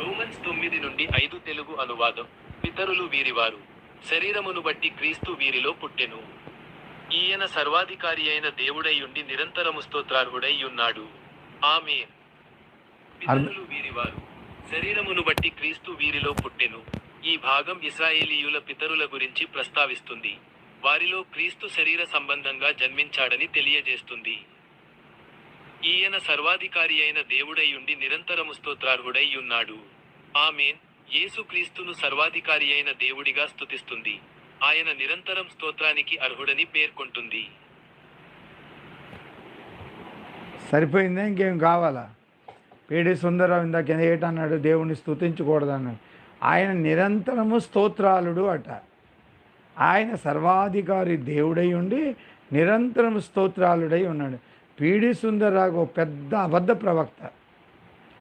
Romans తొమ్మిది నుండి ఐదు తెలుగు అనువాదం. పితరులు వీరివారు. శరీరమును బట్టి క్రీస్తు వీరిలో పుట్టెను. ఈయన సర్వాధికారి అయిన దేవుడైయుండి నిరంతరము స్తోత్రార్హుడై ఉన్నాడు. ఆమె పితరులు వీరివారు. శరీరమును బట్టి క్రీస్తు వీరిలో పుట్టెను. ఈ భాగం ఇస్రాయేలీయుల పితరుల గురించి ప్రస్తావిస్తుంది. వారిలో క్రీస్తు శరీర సంబంధంగా జన్మించాడని తెలియజేస్తుంది. ఈయన సర్వాధికారి అయిన దేవుడైయుండి నిరంతరము స్తోత్రార్హుడై ఉన్నాడు. ఆమెన్. యేసు క్రీస్తును సర్వాధికారి అయిన దేవుడిగా స్తుతిస్తుంది. ఆయన నిరంతరం స్తోత్రానికి అర్హుడని పేర్కొంటుంది. సరిపోయిందా? ఇంకేం కావాలా? పేడి సుందరరావు ఇందాక ఏటన్నాడు దేవుణ్ణి స్థుతించకూడదన్నాడు ఆయన నిరంతరము స్తోత్రాలుడు అట. ఆయన సర్వాధికారి దేవుడై ఉండి నిరంతరం స్తోత్రాలుడై ఉన్నాడు. పీడి సుందరరావు ఒక పెద్ద అబద్ధ ప్రవక్త